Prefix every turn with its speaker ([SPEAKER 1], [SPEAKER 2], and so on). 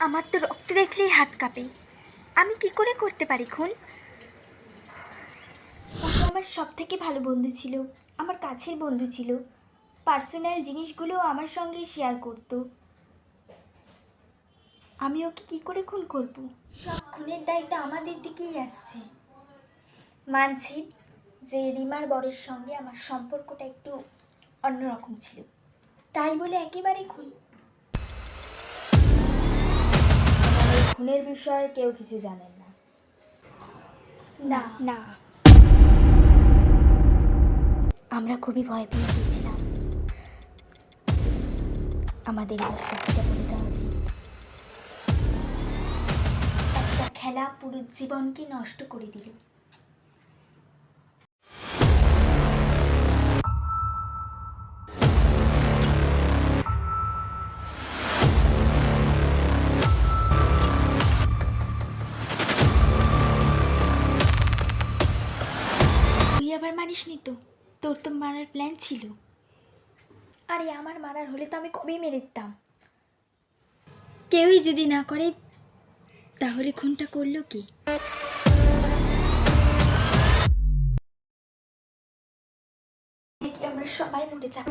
[SPEAKER 1] আমার তো রক্ত দেখলেই হাত কাঁপে। আমি কি করে করতে পারি খুন? ও তো আমার সব থেকে ভালো বন্ধু ছিল, আমার কাছের বন্ধু ছিল। পার্সোনাল জিনিসগুলো আমার সঙ্গে শেয়ার করতো। আমি ওকে কি করে খুন করব? সব খুনের দায়িত্ব আমাদের দিকেই আসছে। মানছি যে রিমার বরের সঙ্গে আমার সম্পর্কটা একটু অন্যরকম ছিল। তাই বলে একেবারে খুন।
[SPEAKER 2] এই বিষয়ে কেউ কিছু জানেন না।
[SPEAKER 1] না। না। আমরা খুবই ভয় পেয়ে গিয়েছিলাম। আমাদের সত্যিটা বলে দেওয়া উচিত। একটা খেলা পুরো জীবনকে নষ্ট করে দিল। আবার মারিসনি তো? তোর তো মারার প্ল্যান ছিল। আরে আমার মারার হলে তো আমি কবেই মেরে দিতাম। কেউই যদি না করে তাহলে খুনটা করল কি? আমরা সবাই মরে যাব।